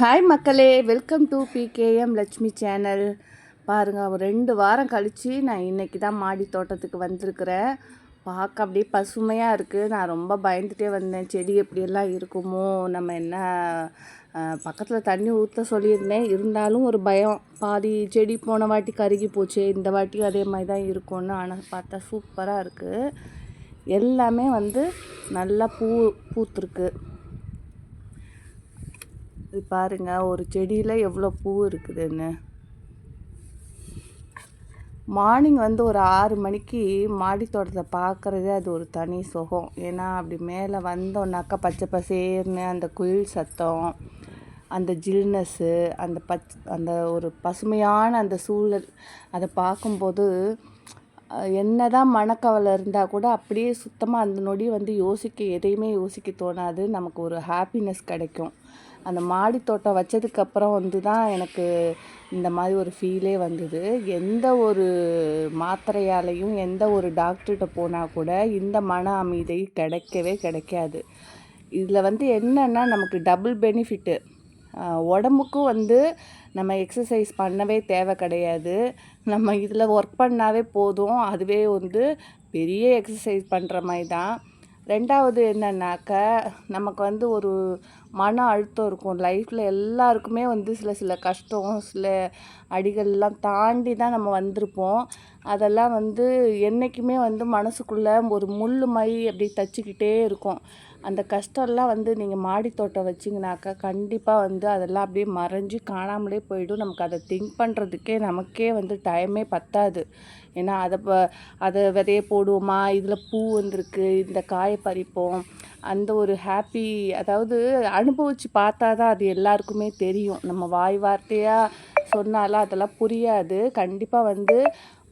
Hi மக்களே. Welcome to PKM Lakshmi channel பாருங்கள் ஒரு ரெண்டு வாரம் கழித்து நான் இன்றைக்கி தான் மாடி தோட்டத்துக்கு வந்திருக்கிறேன். பார்க்க அப்படியே பசுமையாக இருக்குது நான் ரொம்ப பயந்துகிட்டே வந்தேன். செடி எப்படியெல்லாம் இருக்குமோ நம்ம என்ன பக்கத்தில் தண்ணி ஊற்ற சொல்லியிருந்தேன். இருந்தாலும் ஒரு பயம். பாதி செடி போன வாட்டி கருகி போச்சு இந்த வாட்டியும் அதே மாதிரி தான் இருக்கும்னு ஆனால் பார்த்தா சூப்பராக இருக்குது எல்லாமே வந்து நல்லா பூ பூத்துருக்கு. இது பாருங்க ஒரு செடியில் எவ்வளோ பூ இருக்குதுன்னு. மார்னிங் வந்து ஒரு ஆறு மணிக்கு மாடி தோட்டத்தை பார்க்குறதே அது ஒரு தனி சுகம். ஏன்னா அப்படி மேலே வந்தோன்னாக்கா பச்சை பசேர்னு அந்த குயில் சத்தம் அந்த ஜில்னஸ்ஸு அந்த பச் அந்த ஒரு பசுமையான அந்த சூழல் அதை பார்க்கும்போது என்ன தான் மனக்கவலை இருந்தால் கூட அப்படியே சுத்தமாக அந்த நொடி வந்து யோசிக்க எதையுமே யோசிக்க தோணாது. நமக்கு ஒரு ஹாப்பினஸ் கிடைக்கும். அந்த மாடி தோட்டம் வச்சதுக்கப்புறம் வந்து தான் எனக்கு இந்த மாதிரி ஒரு ஃபீலே வந்தது. எந்த ஒரு மாத்திரையாலையும் எந்த ஒரு டாக்டர்கிட்ட போனால் கூட இந்த மன அமைதி கிடைக்கவே கிடைக்காது. இதில் வந்து என்னென்னா நமக்கு டபுள் பெனிஃபிட்டு உடம்புக்கும் வந்து நம்ம எக்ஸசைஸ் பண்ணவே தேவை கிடையாது. நம்ம இதில் ஒர்க் பண்ணாவே போதும். அதுவே வந்து பெரிய எக்ஸசைஸ் பண்ணுற மாதிரி தான். ரெண்டாவது என்னன்னாக்க நமக்கு வந்து ஒரு மன அழுத்தம் இருக்கும். லைஃப்பில் எல்லாருக்குமே வந்து சில சில கஷ்டம் சில அடிகள்லாம் தாண்டி தான் நம்ம வந்திருப்போம். அதெல்லாம் வந்து என்றைக்குமே வந்து மனசுக்குள்ளே ஒரு முள் மை அப்படி தச்சுக்கிட்டே இருக்கும். அந்த கஷ்டம்லாம் வந்து நீங்கள் மாடி தோட்டம் வச்சிங்கனாக்கா கண்டிப்பாக வந்து அதெல்லாம் அப்படியே மறைஞ்சு காணாமலே போயிடும். நமக்கு அதை திங்க் பண்ணுறதுக்கே நமக்கே வந்து டைமே பத்தாது. ஏன்னா அதை ப அதை விதைய போடுவோமா? இதில் பூ வந்திருக்கு இந்த காயை பறிப்போம். அந்த ஒரு ஹாப்பி அதாவது அனுபவித்து பார்த்தா தான் அது எல்லாருக்குமே தெரியும். நம்ம வாய் வார்த்தையாக சொன்னாலும் அதெல்லாம் புரியாது. கண்டிப்பாக வந்து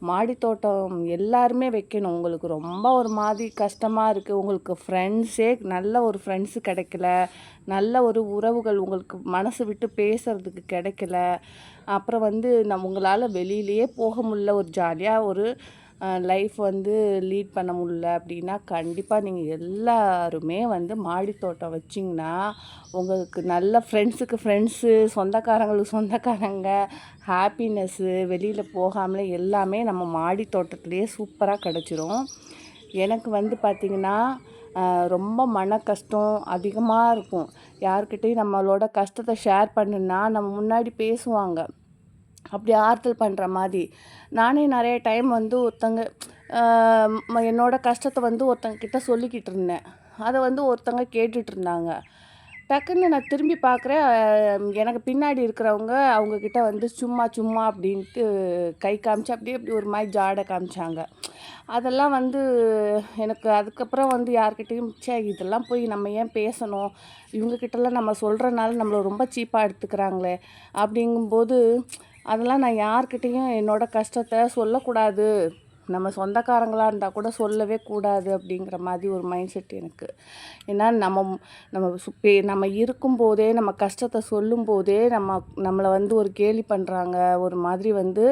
மாடித்தோட்டம் எல்லாருமே வைக்கணும். உங்களுக்கு ரொம்ப ஒரு மாதிரி கஷ்டமாக இருக்குது உங்களுக்கு ஃப்ரெண்ட்ஸே நல்ல ஒரு ஃப்ரெண்ட்ஸு கிடைக்கல. நல்ல ஒரு உறவுகள் உங்களுக்கு மனசு விட்டு பேசுகிறதுக்கு கிடைக்கல. அப்புறம் வந்து நம்ம உங்களால் வெளியிலேயே போக முடில ஒரு ஜாலியாக ஒரு லைஃப் வந்து லீட் பண்ண முடில அப்படின்னா கண்டிப்பாக நீங்கள் எல்லாருமே வந்து மாடி தோட்டம் வச்சிங்கன்னா உங்களுக்கு நல்ல ஃப்ரெண்ட்ஸுக்கு ஃப்ரெண்ட்ஸு சொந்தக்காரங்களுக்கு சொந்தக்காரங்க ஹாப்பினஸ்ஸு வெளியில் போகாமலே எல்லாமே நம்ம மாடி தோட்டத்துலேயே சூப்பராக கிடச்சிரும். எனக்கு வந்து பார்த்திங்கன்னா ரொம்ப மன கஷ்டம் அதிகமாக இருக்கும். யார்கிட்டையும் நம்மளோட கஷ்டத்தை ஷேர் பண்ணுன்னா நம்ம முன்னாடி பேசுவாங்க. அப்படி ஆறுதல் பண்ணுற மாதிரி. நானே நிறைய டைம் வந்து ஒருத்தங்க என்னோடய கஷ்டத்தை வந்து ஒருத்தங்க கிட்டே சொல்லிக்கிட்டு இருந்தேன். அதை வந்து ஒருத்தங்க கேட்டுட்டு இருந்தாங்க. டக்குன்னு நான் திரும்பி பார்க்குறேன் எனக்கு பின்னாடி இருக்கிறவங்க அவங்கக்கிட்ட வந்து சும்மா சும்மா அப்படின்ட்டு கை காமிச்சு அப்படியே அப்படி ஒரு மாதிரி ஜாடை காமிச்சாங்க. அதெல்லாம் வந்து எனக்கு அதுக்கப்புறம் வந்து யார்கிட்டையும் சே இதெல்லாம் போய் நம்ம ஏன் பேசணும்? இவங்கக்கிட்டலாம் நம்ம சொல்கிறனால நம்மளை ரொம்ப சீப்பாக எடுத்துக்கிறாங்களே அப்படிங்கும்போது அதெல்லாம் நான் யார்கிட்டேயும் என்னோடய கஷ்டத்தை சொல்லக்கூடாது. நம்ம சொந்தக்காரங்களாக இருந்தால் கூட சொல்லவே கூடாது அப்படிங்கிற மாதிரி ஒரு மைண்ட் செட் எனக்கு. ஏன்னா நம்ம நம்ம சுப்பே நம்ம இருக்கும்போதே நம்ம கஷ்டத்தை சொல்லும்போதே நம்ம நம்மளை வந்து ஒரு கேலி பண்ணுறாங்க ஒரு மாதிரி வந்து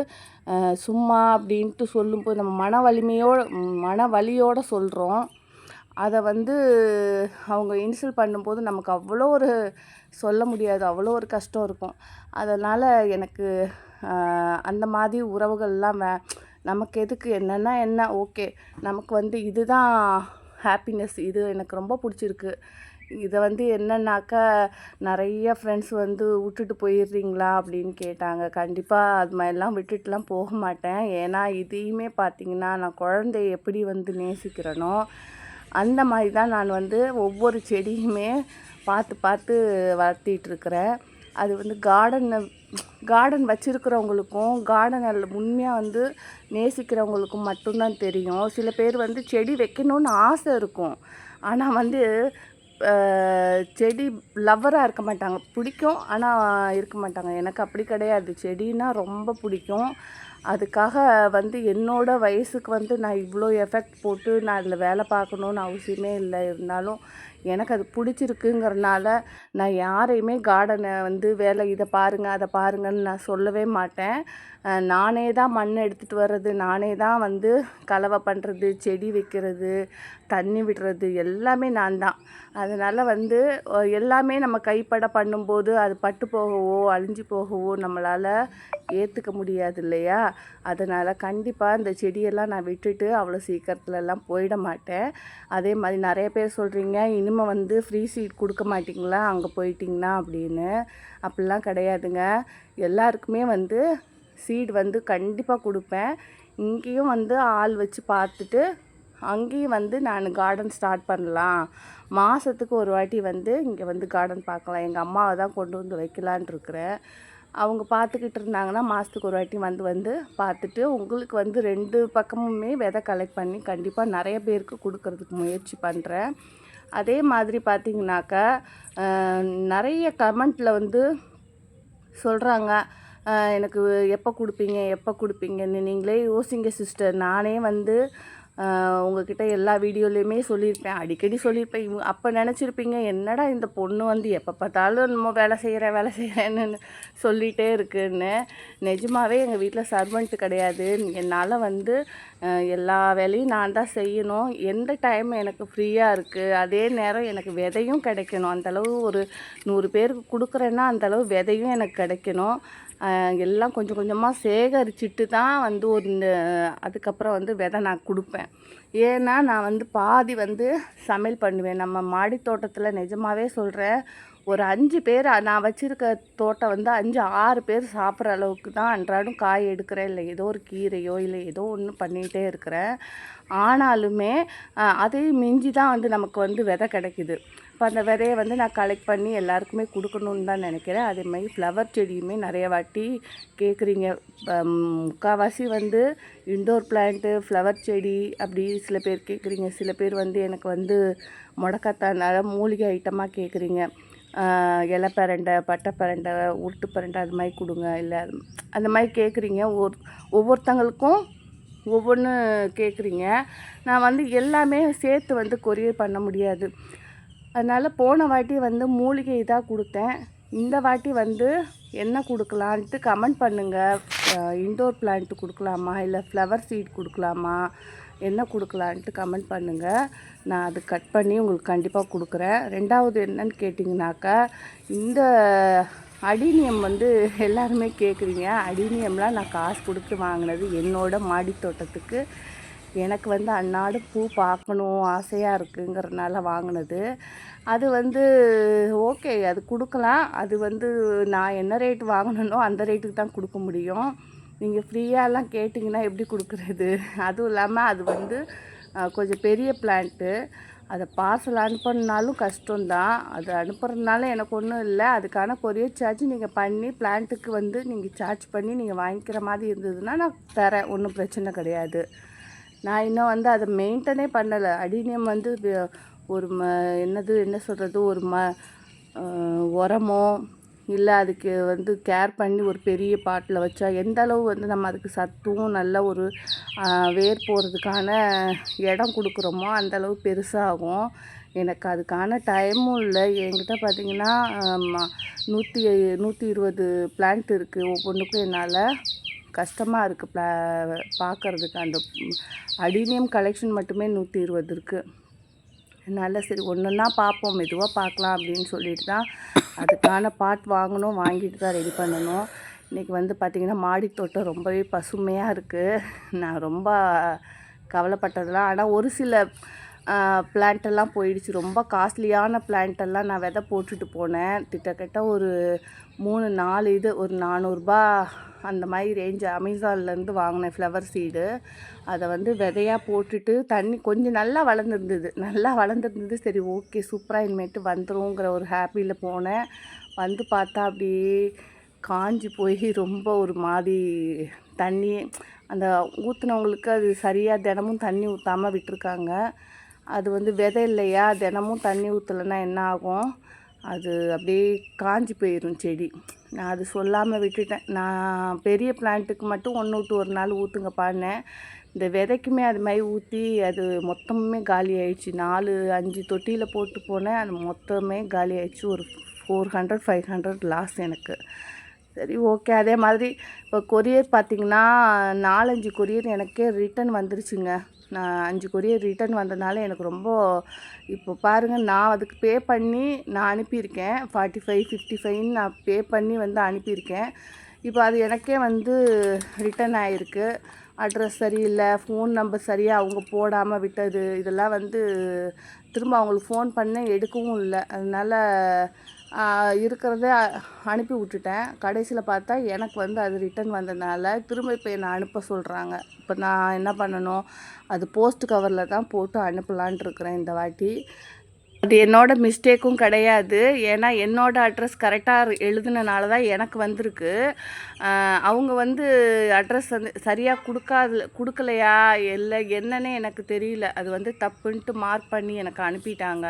சும்மா அப்படின்ட்டு சொல்லும்போது நம்ம மன வலிமையோடு மன வலியோடு சொல்கிறோம் அதை வந்து அவங்க இன்சல்ட் பண்ணும்போது நமக்கு அவ்வளோ ஒரு சொல்ல முடியாது அவ்வளோ ஒரு கஷ்டம் இருக்கும். அதனால் எனக்கு அந்த மாதிரி உறவுகள்லாம் வே நமக்கு எதுக்கு என்னென்னா என்ன ஓகே நமக்கு வந்து இதுதான் ஹாப்பினஸ் இது எனக்கு ரொம்ப பிடிச்சிருக்கு. இதை வந்து என்னன்னாக்கா நிறைய ஃப்ரெண்ட்ஸ் வந்து விட்டுட்டு போயிடுறீங்களா அப்படின்னு கேட்டாங்க. கண்டிப்பாக அது மாதிரிலாம் விட்டுட்டுலாம் போக மாட்டேன். ஏன்னா இதையுமே பார்த்தீங்கன்னா நான் குழந்தைய எப்படி வந்து நேசிக்கிறேனோ அந்த மாதிரி தான் நான் வந்து ஒவ்வொரு செடியுமே பார்த்து பார்த்து வளர்த்திட்டுருக்குறேன். அது வந்து கார்டனை கார்டன் வச்சுருக்கிறவங்களுக்கும் கார்டனில் உண்மையாக வந்து நேசிக்கிறவங்களுக்கும் மட்டும்தான் தெரியும். சில பேர் வந்து செடி வைக்கணும்னு ஆசை இருக்கும். ஆனால் வந்து செடி லவ்வராக இருக்க மாட்டாங்க. பிடிக்கும் ஆனால் இருக்க மாட்டாங்க. எனக்கு அப்படி கிடையாது. செடின்னா ரொம்ப பிடிக்கும். அதுக்காக வந்து என்னோடய வயசுக்கு வந்து நான் இவ்வளோ எஃபெக்ட் போட்டு நான் அதில் வேலை பார்க்கணுன்னு அவசியமே இல்லை. இருந்தாலும் எனக்கு அது பிடிச்சிருக்குங்கிறனால நான் யாரையுமே கார்டனை வந்து வேலை இதை பாருங்கள் அதை பாருங்கன்னு நான் சொல்லவே மாட்டேன். நானே தான் மண் எடுத்துகிட்டு வர்றது நானே தான் வந்து கலவை பண்ணுறது செடி வைக்கிறது தண்ணி விடுறது எல்லாமே நான் தான். அதனால் வந்து எல்லாமே நம்ம கைப்பட பண்ணும்போது அது பட்டு போகவோ அழிஞ்சு போகவோ நம்மளால் ஏற்றுக்க முடியாது இல்லையா? அதனால் கண்டிப்பாக இந்த செடியெல்லாம் நான் விட்டுட்டு அவ்வளோ சீக்கிரத்துலலாம் போயிட மாட்டேன். அதே மாதிரி நிறைய பேர் சொல்கிறீங்க திரும்ப வந்து ஃப்ரீ சீட் கொடுக்க மாட்டிங்களா? அங்கே போயிட்டிங்கன்னா அப்படின்னு. அப்படிலாம் கிடையாதுங்க. எல்லாருக்குமே வந்து சீட் வந்து கண்டிப்பாக கொடுப்பேன். இங்கேயும் வந்து ஆள் வச்சு பார்த்துட்டு அங்கேயும் வந்து நான் கார்டன் ஸ்டார்ட் பண்ணலாம். மாதத்துக்கு ஒரு வாட்டி வந்து இங்கே வந்து கார்டன் பார்க்கலாம். எங்கள் அம்மாவை தான் கொண்டு வந்து வைக்கலான் இருக்கிறேன். அவங்க பார்த்துக்கிட்டு இருந்தாங்கன்னா மாதத்துக்கு ஒரு வாட்டி வந்து வந்து பார்த்துட்டு உங்களுக்கு வந்து ரெண்டு பக்கமுமே விதை கலெக்ட் பண்ணி கண்டிப்பாக நிறைய பேருக்கு கொடுக்கறதுக்கு முயற்சி பண்ணுறேன் அதே மாதிரி பார்த்தீங்கன்னாக்கா நிறைய கமெண்ட்டில் வந்து சொல்கிறாங்க எனக்கு எப்போ கொடுப்பீங்க எப்போ கொடுப்பீங்கன்னு நீங்களே யோசிங்க சிஸ்டர். நானே வந்து அஹ், உங்ககிட்ட எல்லா வீடியோலையுமே சொல்லியிருப்பேன். அடிக்கடி சொல்லியிருப்பேன். இவங்க அப்போ நினச்சிருப்பீங்க என்னடா இந்த பொண்ணு வந்து எப்போ பார்த்தாலும் நம்ம வேலை செய்கிறேன் வேலை செய்கிறேன்னு சொல்லிகிட்டே இருக்குன்னு. நிஜமாவே எங்கள் வீட்டில் சர்வெண்ட்டு கிடையாது. என்னால் வந்து எல்லா வேலையும் நான் தான் செய்யணும். எந்த டைம் எனக்கு ஃப்ரீயாக இருக்குது அதே நேரம் எனக்கு விதையும் கிடைக்கணும். அந்தளவு ஒரு நூறு பேருக்கு கொடுக்குறேன்னா அந்தளவு விதையும் எனக்கு கிடைக்கணும். எல்லாம் கொஞ்சம் கொஞ்சமாக சேகரிச்சுட்டு தான் வந்து ஒரு அதுக்கப்புறம் வந்து விதை நான் கொடுப்பேன். ஏன்னா நான் வந்து பாதி வந்து சமையல் பண்ணுவேன். நம்ம மாடி தோட்டத்தில் நிஜமாகவே சொல்கிறேன் ஒரு அஞ்சு பேர் நான் வச்சுருக்க தோட்டம் வந்து அஞ்சு ஆறு பேர் சாப்பிட்ற அளவுக்கு தான் அன்றாடம் காய் எடுக்கிறேன். இல்லை ஏதோ ஒரு கீரையோ இல்லை ஏதோ ஒன்று பண்ணிகிட்டே இருக்கிறேன். ஆனாலுமே அதே அதையும் மிஞ்சி தான் வந்து நமக்கு வந்து விதை கிடைக்குது. இப்போ அந்த விதையை வந்து நான் கலெக்ட் பண்ணி எல்லாருக்குமே கொடுக்கணுன்னு தான் நினைக்கிறேன். அதே மாதிரி ஃப்ளவர் செடியுமே நிறைய வாட்டி கேட்குறீங்க. முக்கால்வாசி வந்து இண்டோர் பிளான்ட்டு ஃப்ளவர் செடி அப்படி சில பேர் கேட்குறீங்க. சில பேர் வந்து எனக்கு வந்து முடக்கத்தானால மூலிகை ஐட்டமாக கேட்குறீங்க. இலைப்பரண்டை பட்டைப்பரண்டை உருட்டு பரண்டை அது மாதிரி கொடுங்க. இல்லை அந்த மாதிரி கேட்குறீங்க. ஒரு ஒவ்வொருத்தங்களுக்கும் ஒவ்வொன்று கேட்குறீங்க. நான் வந்து எல்லாமே சேர்த்து வந்து கொரியர் பண்ண முடியாது. அதனால் போன வாட்டி வந்து மூலிகை இதாக கொடுத்தேன். இந்த வாட்டி வந்து என்ன கொடுக்கலான்ட்டு கமெண்ட் பண்ணுங்கள் இண்டோர் பிளான்ட் கொடுக்கலாமா? இல்லை ஃப்ளவர் சீட் கொடுக்கலாமா? என்ன கொடுக்கலான்ட்டு கமெண்ட் பண்ணுங்கள் நான் அது கட் பண்ணி உங்களுக்கு கண்டிப்பாக கொடுக்குறேன். ரெண்டாவது என்னன்னு கேட்டிங்கனாக்கா இந்த அடினியம் வந்து எல்லாருமே கேட்குறீங்க அடினியம்லாம் நான் காசு கொடுத்து வாங்கினது என்னோட மாடி தோட்டத்துக்கு எனக்கு வந்து அன்னாடு பூ பார்க்கணும் ஆசையாக இருக்குங்கிறதுனால வாங்கினது. அது வந்து ஓகே அது கொடுக்கலாம். அது வந்து நான் என்ன ரேட் வாங்கணுன்னோ அந்த ரேட்டுக்கு தான் கொடுக்க முடியும். நீங்கள் ஃப்ரீயாலாம் கேட்டிங்கன்னா எப்படி கொடுக்குறது? அதுவும் இல்லாமல் அது வந்து கொஞ்சம் பெரிய பிளான்ட்டு அதை பார்சல் அனுப்பணுன்னாலும் கஷ்டம்தான். அது அனுப்புறதுனால எனக்கு ஒன்றும் இல்லை. அதுக்கான கொரியர் சார்ஜ் நீங்கள் பண்ணி பிளான்ட்டுக்கு வந்து நீங்கள் சார்ஜ் பண்ணி நீங்கள் வாங்கிக்கிற மாதிரி இருந்ததுன்னா நான் தரேன். ஒன்றும் பிரச்சனை கிடையாது. நான் இன்னும் வந்து அதை மெயின்டனே பண்ணலை. அடினியம் வந்து ஒரு ம என்னது என்ன சொல்கிறது ஒரு ம உரமோ இல்லை அதுக்கு வந்து கேர் பண்ணி ஒரு பெரிய பாட்டில் வச்சா எந்த அளவு வந்து நம்ம அதுக்கு சத்தும் நல்ல ஒரு வேர் போகிறதுக்கான இடம் கொடுக்குறோமோ அந்தளவு பெருசாகும். எனக்கு அதுக்கான டைமும் இல்லை. என்கிட்ட பார்த்தீங்கன்னா நூற்றி நூற்றி இருபது பிளான்ட் இருக்குது ஒவ்வொன்றுக்கும் என்னால். கஷ்டமாக இருக்குது ப்ளா பார்க்கறதுக்கு அந்த அடினியம் கலெக்ஷன் மட்டுமே நூற்றி இருபது இருக்குது அதனால் சரி ஒன்றுன்னா பார்ப்போம் மெதுவாக பார்க்கலாம் அப்படின்னு சொல்லிட்டு தான் அதுக்கான பாட் வாங்கணும் வாங்கிட்டு தான் ரெடி பண்ணணும். இன்றைக்கி வந்து பார்த்திங்கன்னா மாடி தோட்டம் ரொம்பவே பசுமையாக இருக்குது நான் ரொம்ப கவலைப்பட்டதெல்லாம். ஆனால் ஒரு சில பிளான்ட்டெல்லாம் போயிடுச்சு. ரொம்ப காஸ்ட்லியான பிளான்ட்டெல்லாம் நான் விதை போட்டுட்டு போனேன். கிட்டத்தட்ட ஒரு மூணு நாலு இது ஒரு நானூறுரூபா அந்த மாதிரி ரேஞ்ச் அமேசான்லேருந்து வாங்கினேன் ஃப்ளவர் சீடு அதை வந்து விதையாக போட்டுட்டு தண்ணி கொஞ்சம் நல்லா வளர்ந்துருந்தது. நல்லா வளர்ந்துருந்தது. சரி ஓகே சூப்பராக இனிமேட்டு வந்துருங்கிற ஒரு ஹாப்பியில் போனேன். வந்து பார்த்தா அப்படியே காஞ்சி போய் ரொம்ப ஒரு மாதிரி தண்ணி அந்த ஊற்றுனவங்களுக்கு அது சரியாக தினமும் தண்ணி ஊற்றாமல் விட்டுருக்காங்க. அது வந்து விதை இல்லையா? தினமும் தண்ணி ஊற்றலைன்னா என்ன ஆகும்? அது அப்படியே காஞ்சி போயிடும் செடி. நான் அது சொல்லாமல் விட்டுட்டேன். நான் பெரிய பிளான்ட்டுக்கு மட்டும் ஒன்று விட்டு ஒரு நாள் ஊற்றுங்கப்பான்னேன் இந்த விதைக்குமே அது மாதிரி ஊற்றி அது மொத்தமுமே காலி ஆயிடுச்சு. நாலு அஞ்சு தொட்டியில் போட்டு போனேன். அது மொத்தமே காலி ஆயிடுச்சு. ஒரு four hundred five hundred loss எனக்கு. சரி ஓகே அதே மாதிரி இப்போ கொரியர் பார்த்தீங்கன்னா நாலஞ்சு கொரியர் எனக்கே ரிட்டன் வந்துருச்சுங்க. நான் அஞ்சு கொரியர் ரிட்டன் வந்தனால எனக்கு ரொம்ப இப்போ பாருங்கள் நான் அதுக்கு பே பண்ணி நான் அனுப்பியிருக்கேன். ஃபார்ட்டி ஃபைவ் ஃபிஃப்டி ஃபைவ்னு நான் பே பண்ணி வந்து அனுப்பியிருக்கேன். இப்போ அது எனக்கே வந்து ரிட்டன் ஆகிருக்கு அட்ரஸ் சரியில்லை ஃபோன் நம்பர் சரியாக அவங்க போடாமல் விட்டது இதெல்லாம் வந்து திரும்ப அவங்களுக்கு ஃபோன் பண்ண எடுக்கவும் இல்லை. அதனால் இருக்கிறத அனுப்பி விட்டுட்டேன். கடைசியில் பார்த்தா எனக்கு வந்து அது ரிட்டன் வந்ததுனால திரும்ப இப்போ என்னை அனுப்ப சொல்கிறாங்க இப்போ நான் என்ன பண்ணணும்? அது போஸ்ட் கவரில் தான் போட்டு அனுப்பலான்ட்டு இருக்கிறேன் இந்த வாட்டி. அது என்னோட மிஸ்டேக்கும் கிடையாது. ஏன்னா என்னோட அட்ரஸ் கரெக்டாக எழுதுனனால தான் எனக்கு வந்திருக்கு. அவங்க வந்து அட்ரஸ் வந்து சரியாக கொடுக்காது கொடுக்கலையா இல்லை என்னன்னே எனக்கு தெரியல. அது வந்து தப்புன்ட்டு மார்க் பண்ணி எனக்கு அனுப்பிட்டாங்க.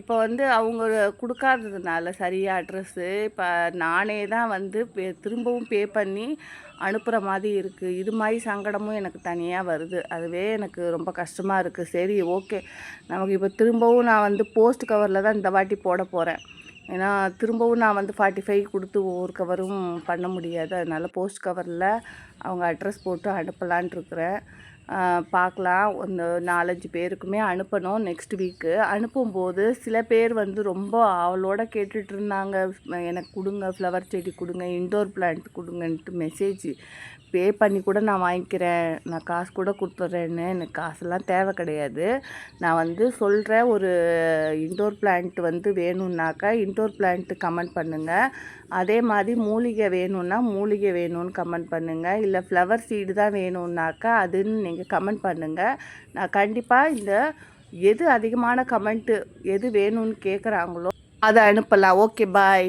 இப்போ வந்து அவங்க கொடுக்காததுனால சரியாக அட்ரஸ்ஸு இப்போ நானே தான் வந்து திரும்பவும் பே பண்ணி அனுப்புகிற மாதிரி இருக்குது இது மாதிரி சங்கடமும் எனக்கு தனியாக வருது. அதுவே எனக்கு ரொம்ப கஷ்டமாக இருக்குது சரி ஓகே நமக்கு இப்போ திரும்பவும் நான் வந்து போ போஸ்ட் கவரில் தான் இந்த வாட்டி போட போகிறேன் ஏன்னா திரும்பவும் நான் வந்து ஃபார்ட்டி ஃபைவ் கொடுத்து ஒவ்வொரு கவரும் பண்ண முடியாது. அதனால் போஸ்ட் கவரில் அவங்க அட்ரஸ் போட்டு அனுப்பலான்ட்டு இருக்கிறேன். பார்க்கலாம் அந்த நாலஞ்சு பேருக்குமே அனுப்பணும் நெக்ஸ்ட் வீக்கு அனுப்பும்போது சில பேர் வந்து ரொம்ப அவளோட கேட்டுட்டு இருந்தாங்க எனக்கு கொடுங்க ஃப்ளவர் செடி கொடுங்க இன்டோர் பிளான்ட் கொடுங்கன்ட்டு மெசேஜ் பே பண்ணி கூட நான் வாங்கிக்கிறேன். நான் காசு கூட கொடுத்துட்றேன்னு. எனக்கு காசெல்லாம் தேவை கிடையாது. நான் வந்து சொல்கிறேன் ஒரு இன்டோர் பிளான்ட் வந்து வேணும்னாக்கா இன்டோர் பிளான்ட் கமெண்ட் பண்ணுங்கள் அதே மாதிரி மூலிகை வேணும்னா மூலிகை வேணும்னு கமெண்ட் பண்ணுங்கள் இல்லை ஃப்ளவர் சீடு தான் வேணும்னாக்கா அதுன்னு நீங்கள் நீங்கள் கமெண்ட் பண்ணுங்கள் நான் கண்டிப்பாக இந்த எது அதிகமான கமெண்ட்டு எது வேணும்னு கேட்குறாங்களோ அதை அனுப்பலாம். Okay bye.